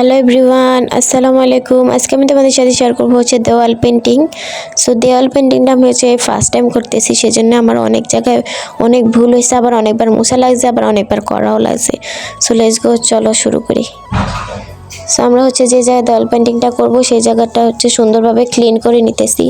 Hello everyone, আসসালামু আলাইকুম। আজকে আমি তোমাদের সাথে শেয়ার করব হচ্ছে দেওয়াল পেন্টিং সো দেওয়াল পেন্টিংটা আমি হচ্ছে ফার্স্ট টাইম করতেছি, সেজন্য আমার অনেক জায়গায় অনেক ভুল হয়েছে, আবার অনেকবার মশা লাগছে, আবার অনেকবার করাও লাগছে। সো লেটস গো চলো শুরু করি। সো আমরা হচ্ছে যে জায়গায় দেওয়াল পেন্টিংটা করব, সেই জায়গাটা হচ্ছে সুন্দরভাবে ক্লিন করে নিতেছি।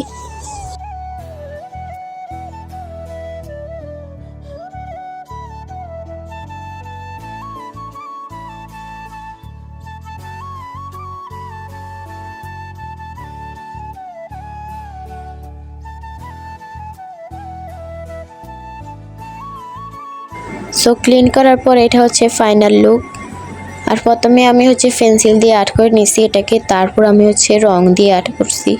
সো ক্লিন করার পর এটা হচ্ছে ফাইনাল লুক আর প্রথমে আমি হচ্ছে পেন্সিল দিয়ে আর্ট করে নিছি, এটাকে। তারপর আমি হচ্ছে রং দিয়ে আর্ট করছি।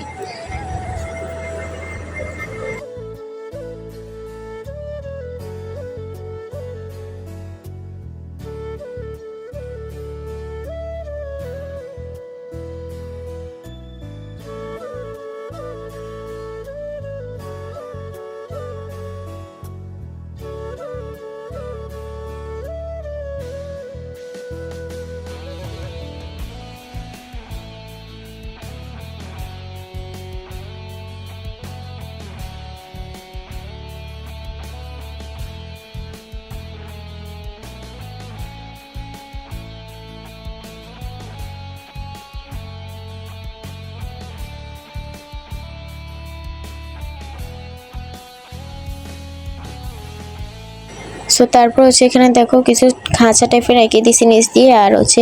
সো তারপর হচ্ছে এখানে দেখো কিছু খাঁচা টাইপের এঁকে দিছি নিচ দিয়ে, আর হচ্ছে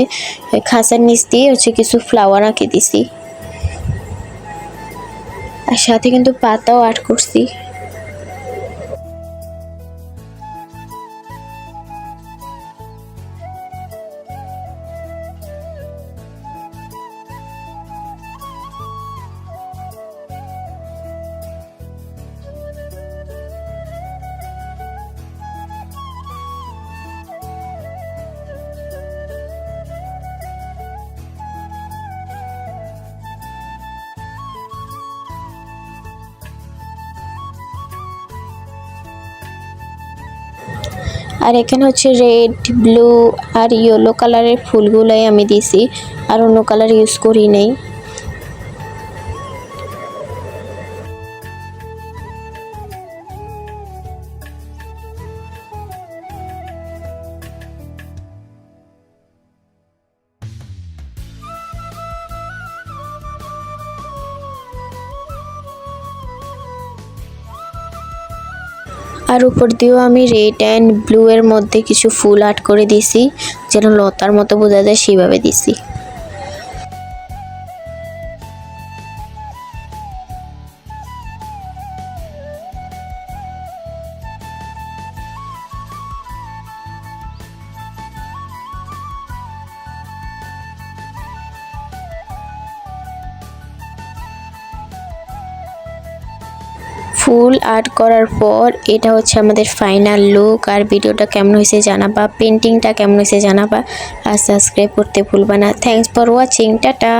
খাঁচার নিচ দিয়ে হচ্ছে কিছু ফ্লাওয়ার আঁকে দিছি। আর সাথে কিন্তু পাতাও আর্ট করছি। আর এখানে হচ্ছে রেড ব্লু আর ইয়েলো কালারের ফুলগুলোই আমি দিছি। আর অন্য কালার ইউজ করি নেই। আর উপর দিয়েও আমি রেড অ্যান্ড ব্লু এর মধ্যে কিছু ফুল আর্ট করে দিছি যেন লতার মতো বোঝা যায় সেইভাবে দিছি ফুল আর্ট করার পর এটা হচ্ছে আমাদের ফাইনাল লুক আর ভিডিওটা কেমন হয়েছে জানাবা পেন্টিংটা কেমন হয়েছে জানাবা। আর সাবস্ক্রাইব করতে ভুলবা না। Thanks for watching tata.